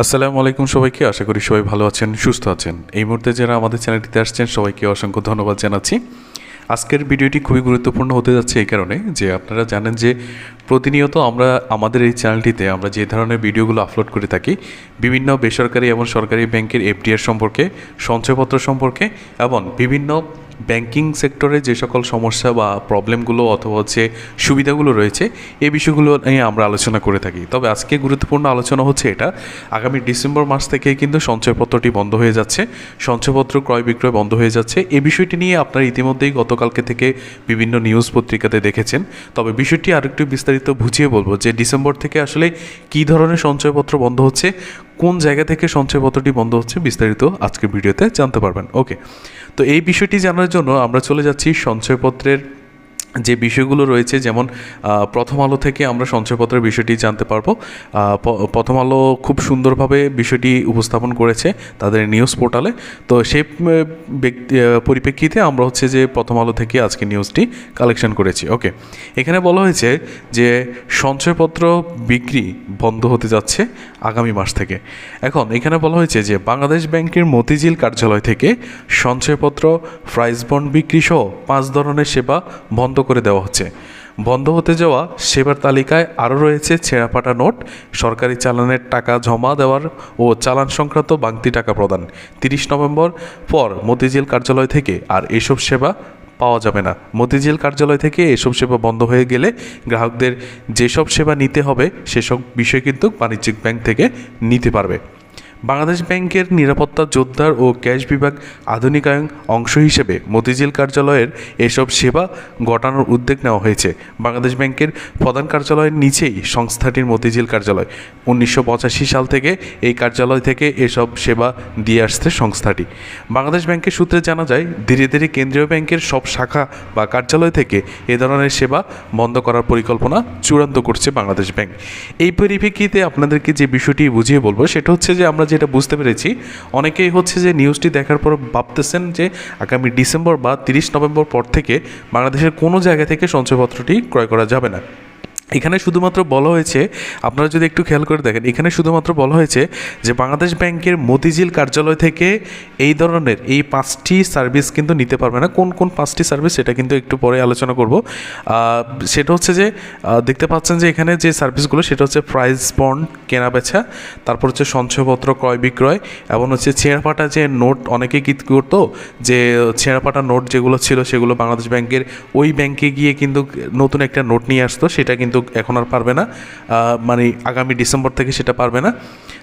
আসসালামু আলাইকুম সবাইকে, আশা করি সবাই ভালো আছেন, সুস্থ আছেন। এই মুহূর্তে যারা আমাদের চ্যানেলটিতে আসছেন, সবাইকে অসংখ্য ধন্যবাদ জানাচ্ছি। আজকের ভিডিওটি খুবই গুরুত্বপূর্ণ হতে যাচ্ছে এই কারণে যে আপনারা জানেন যে প্রতিনিয়ত আমরা আমাদের এই চ্যানেলটিতে আমরা যে ধরনের ভিডিওগুলো আপলোড করে থাকি, বিভিন্ন বেসরকারি এবং সরকারি ব্যাংকের এফডিআর সম্পর্কে, সঞ্চয়পত্র সম্পর্কে এবং বিভিন্ন ব্যাংকিং সেক্টরে যে সকল সমস্যা বা প্রবলেমগুলো অথবা হচ্ছে সুবিধাগুলো রয়েছে এই বিষয়গুলো নিয়ে আমরা আলোচনা করে থাকি। তবে আজকে গুরুত্বপূর্ণ আলোচনা হচ্ছে এটা, আগামী ডিসেম্বর মাস থেকে কিন্তু সঞ্চয়পত্রটি বন্ধ হয়ে যাচ্ছে, সঞ্চয়পত্র ক্রয় বিক্রয় বন্ধ হয়ে যাচ্ছে। এই বিষয়টি নিয়ে আপনারা ইতিমধ্যেই গতকালকে থেকে বিভিন্ন নিউজ পত্রিকাতে দেখেছেন। তবে বিষয়টি আরেকটু বিস্তারিত বুঝিয়ে বলব যে ডিসেম্বর থেকে আসলে কী ধরনের সঞ্চয়পত্র বন্ধ হচ্ছে, কোন জায়গা থেকে সঞ্চয়পত্রটি বন্ধ হচ্ছে বিস্তারিত আজকের ভিডিওতে জানতে পারবেন। ওকে, তো এই বিষয়টি জানার জন্য আমরা চলে যাচ্ছি সঞ্চয়পত্রের যে বিষয়গুলো রয়েছে, যেমন প্রথম আলো থেকে আমরা সঞ্চয়পত্রের বিষয়টি জানতে পারব। প্রথম আলো খুব সুন্দরভাবে বিষয়টি উপস্থাপন করেছে তাদের নিউজ পোর্টালে। তো সেই ব্যক্তি পরিপ্রেক্ষিতে আমরা হচ্ছে যে প্রথম আলো থেকে আজকে নিউজটি কালেকশন করেছি। ওকে, এখানে বলা হয়েছে যে সঞ্চয়পত্র বিক্রি বন্ধ হতে যাচ্ছে আগামী মাস থেকে। এখন এখানে বলা হয়েছে যে বাংলাদেশ ব্যাংকের মতিঝিল কার্যালয় থেকে সঞ্চয়পত্র প্রাইজ বন্ড বিক্রি সহ পাঁচ ধরনের সেবা বন্ধ করে দেওয়া হচ্ছে। বন্ধ হতে যাওয়া সেবার তালিকায় আরও রয়েছে ছেঁড়াপাটা নোট, সরকারি চালানের টাকা জমা দেওয়ার ও চালান সংক্রান্ত বাংতি টাকা প্রদান। তিরিশ নভেম্বর পর মতিঝিল কার্যালয় থেকে আর এসব সেবা পাওয়া যাবে না। মতিঝিল কার্যালয় থেকে এসব সেবা বন্ধ হয়ে গেলে গ্রাহকদের যেসব সেবা নিতে হবে, সেসব বিষয় কিন্তু বাণিজ্যিক ব্যাংক থেকে নিতে পারবে। বাংলাদেশ ব্যাংকের নিরাপত্তা জোরদার ও ক্যাশ বিভাগ আধুনিকায়ন অংশ হিসেবে মতিঝিল কার্যালয়ের এসব সেবা ঘটানোর উদ্যোগ নেওয়া হয়েছে। বাংলাদেশ ব্যাংকের প্রধান কার্যালয়ের নিচেই সংস্থাটির মতিঝিল কার্যালয়। উনিশশো পঁচাশি সাল থেকে এই কার্যালয় থেকে এসব সেবা দিয়ে আসছে সংস্থাটি। বাংলাদেশ ব্যাংকের সূত্রে জানা যায়, ধীরে ধীরে কেন্দ্রীয় ব্যাংকের সব শাখা বা কার্যালয় থেকে এ ধরনের সেবা বন্ধ করার পরিকল্পনা চূড়ান্ত করছে বাংলাদেশ ব্যাংক। এই পরিপ্রেক্ষিতে আপনাদেরকে যে বিষয়টি বুঝিয়ে বলব, সেটা হচ্ছে যে আমরা যেটা বুঝতে পেরেছি, অনেকেই হচ্ছে যে নিউজটি দেখার পর ভাবতেছেন যে আগামী ডিসেম্বর বা তিরিশ নভেম্বর পর থেকে বাংলাদেশের কোনো জায়গা থেকে সঞ্চয়পত্রটি ক্রয় করা যাবে না। এখানে শুধুমাত্র বলা হয়েছে, আপনারা যদি একটু খেয়াল করে দেখেন, এখানে শুধুমাত্র বলা হয়েছে যে বাংলাদেশ ব্যাংকের মতিঝিল কার্যালয় থেকে এই ধরনের এই পাঁচটি সার্ভিস কিন্তু নিতে পারবে না। কোন কোন পাঁচটি সার্ভিস সেটা কিন্তু একটু পরে আলোচনা করব। সেটা হচ্ছে যে দেখতে পাচ্ছেন যে এখানে যে সার্ভিসগুলো, সেটা হচ্ছে প্রাইস বন্ড, কেনা বেচা, তারপর হচ্ছে সঞ্চয়পত্র, ক্রয় বিক্রয়, এবং হচ্ছে ছেঁড়াপাটা যে নোট অনেকেই কি করতো যে ছেঁড়াপাটা নোট যেগুলো ছিল, সেগুলো বাংলাদেশ ব্যাংকের ওই ব্যাংকে গিয়ে কিন্তু নতুন একটা নোট নিয়ে আসতো, সেটা কিন্তু এখন আর পারবে না। মানে আগামী ডিসেম্বর থেকে সেটা পারবে না।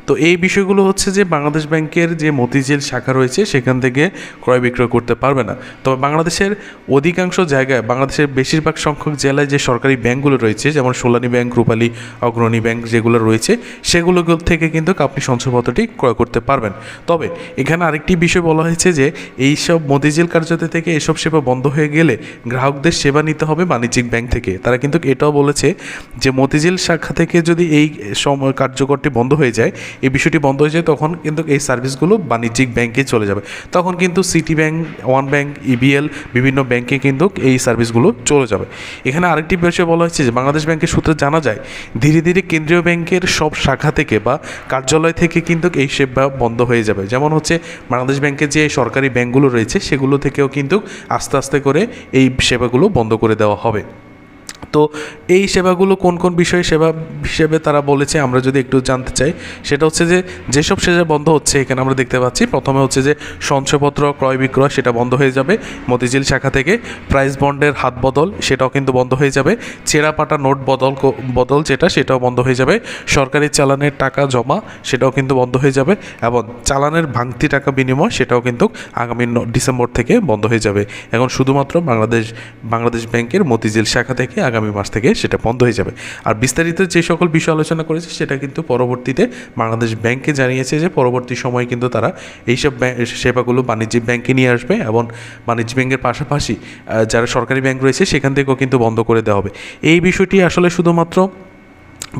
তো এই বিষয়গুলো হচ্ছে যে বাংলাদেশ ব্যাংকের যে মতিঝিল শাখা রয়েছে, সেখান থেকে ক্রয় বিক্রয় করতে পারবে না। তবে বাংলাদেশের অধিকাংশ জায়গায়, বাংলাদেশের বেশিরভাগ সংখ্যক জেলায় যে সরকারি ব্যাংকগুলো রয়েছে, যেমন সোলানি ব্যাংক, রূপালী, অগ্রণী ব্যাংক যেগুলো রয়েছে, সেগুলো থেকে কিন্তু আপনি সঞ্চয়পত্রটি ক্রয় করতে পারবেন। তবে এখানে আরেকটি বিষয় বলা হয়েছে যে এই সব মতিঝিল কার্যালয় থেকে এসব সেবা বন্ধ হয়ে গেলে গ্রাহকদের সেবা নিতে হবে বাণিজ্যিক ব্যাংক থেকে। তারা কিন্তু এটাও বলেছে যে, মতিঝিল শাখা থেকে যদি এই কার্যকরটি বন্ধ হয়ে যায় এই বিষয়টি বন্ধ হয়ে যায়, তখন কিন্তু এই সার্ভিসগুলো বাণিজ্যিক ব্যাংকে চলে যাবে। তখন কিন্তু City Bank One Bank EBL বিভিন্ন ব্যাংকে কিন্তু এই সার্ভিসগুলো চলে যাবে। এখানে আরেকটি বিষয় বলা হয়েছে যে, বাংলাদেশ ব্যাংকের সূত্রে জানা যায়, ধীরে ধীরে কেন্দ্রীয় ব্যাংকের সব শাখা থেকে বা কার্যালয় থেকে কিন্তু এই সেবা বন্ধ হয়ে যাবে। যেমন হচ্ছে, বাংলাদেশ ব্যাংকের যে সরকারি ব্যাংকগুলো রয়েছে, সেগুলো থেকেও কিন্তু আস্তে আস্তে করে এই সেবাগুলো বন্ধ করে দেওয়া হবে। তো এই সেবাগুলো কোন কোন বিষয়ে সেবা হিসেবে তারা বলেছে, আমরা যদি একটু জানতে চাই, সেটা হচ্ছে যে যেসব সেবা বন্ধ হচ্ছে এখানে আমরা দেখতে পাচ্ছি, প্রথমে হচ্ছে যে সঞ্চয়পত্র ক্রয় বিক্রয় সেটা বন্ধ হয়ে যাবে, মতিঝিল শাখা থেকে প্রাইস বন্ডের হাত বদল সেটাও কিন্তু বন্ধ হয়ে যাবে চেরা পাটা নোট বদল বদল যেটা সেটাও বন্ধ হয়ে যাবে, সরকারি চালানের টাকা জমা সেটাও কিন্তু বন্ধ হয়ে যাবে এবং চালানের ভাঙতি টাকা বিনিময় সেটাও কিন্তু আগামী ডিসেম্বর থেকে বন্ধ হয়ে যাবে। এখন শুধুমাত্র বাংলাদেশ বাংলাদেশ ব্যাংকের মতিঝিল শাখা থেকে আগামী মাস থেকে সেটা বন্ধ হয়ে যাবে। আর বিস্তারিত যে সকল বিষয় আলোচনা করেছে, সেটা কিন্তু পরবর্তীতে বাংলাদেশ ব্যাংকে জানিয়েছে যে, পরবর্তী সময়ে কিন্তু তারা এইসব সেবাগুলো বাণিজ্যিক ব্যাংকে নিয়ে আসবে এবং বাণিজ্য ব্যাংকের পাশাপাশি যারা সরকারি ব্যাংক রয়েছে, সেখান থেকেও কিন্তু বন্ধ করে দেওয়া হবে। এই বিষয়টি আসলে শুধুমাত্র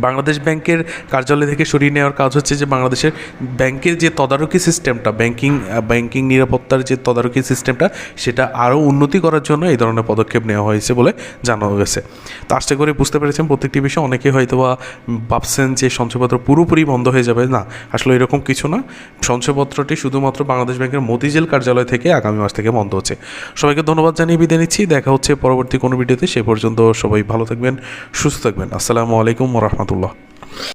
বাংলাদেশ ব্যাংকের কার্যালয় থেকে সরিয়ে নেওয়ার কাজ হচ্ছে যে বাংলাদেশের ব্যাংকের যে তদারকি সিস্টেমটা, ব্যাংকিং ব্যাংকিং নিরাপত্তার যে তদারকি সিস্টেমটা, সেটা আরও উন্নতি করার জন্য এই ধরনের পদক্ষেপ নেওয়া হয়েছে বলে জানানো গেছে। তো আশা করে বুঝতে পেরেছেন প্রত্যেকটি বিষয়ে অনেকে হয়তো বা ভাবছেন যে সঞ্চয়পত্র পুরোপুরি বন্ধ হয়ে যাবে। না, আসলে এরকম কিছু না। সঞ্চয়পত্রটি শুধুমাত্র বাংলাদেশ ব্যাংকের মতিঝিল কার্যালয় থেকে আগামী মাস থেকে বন্ধ হচ্ছে। সবাইকে ধন্যবাদ জানিয়ে বিদায় নিচ্ছি। দেখা হচ্ছে পরবর্তী কোনো ভিডিওতে। সে পর্যন্ত সবাই ভালো থাকবেন, সুস্থ থাকবেন। আসসালামু আলাইকুম ورحمة الله.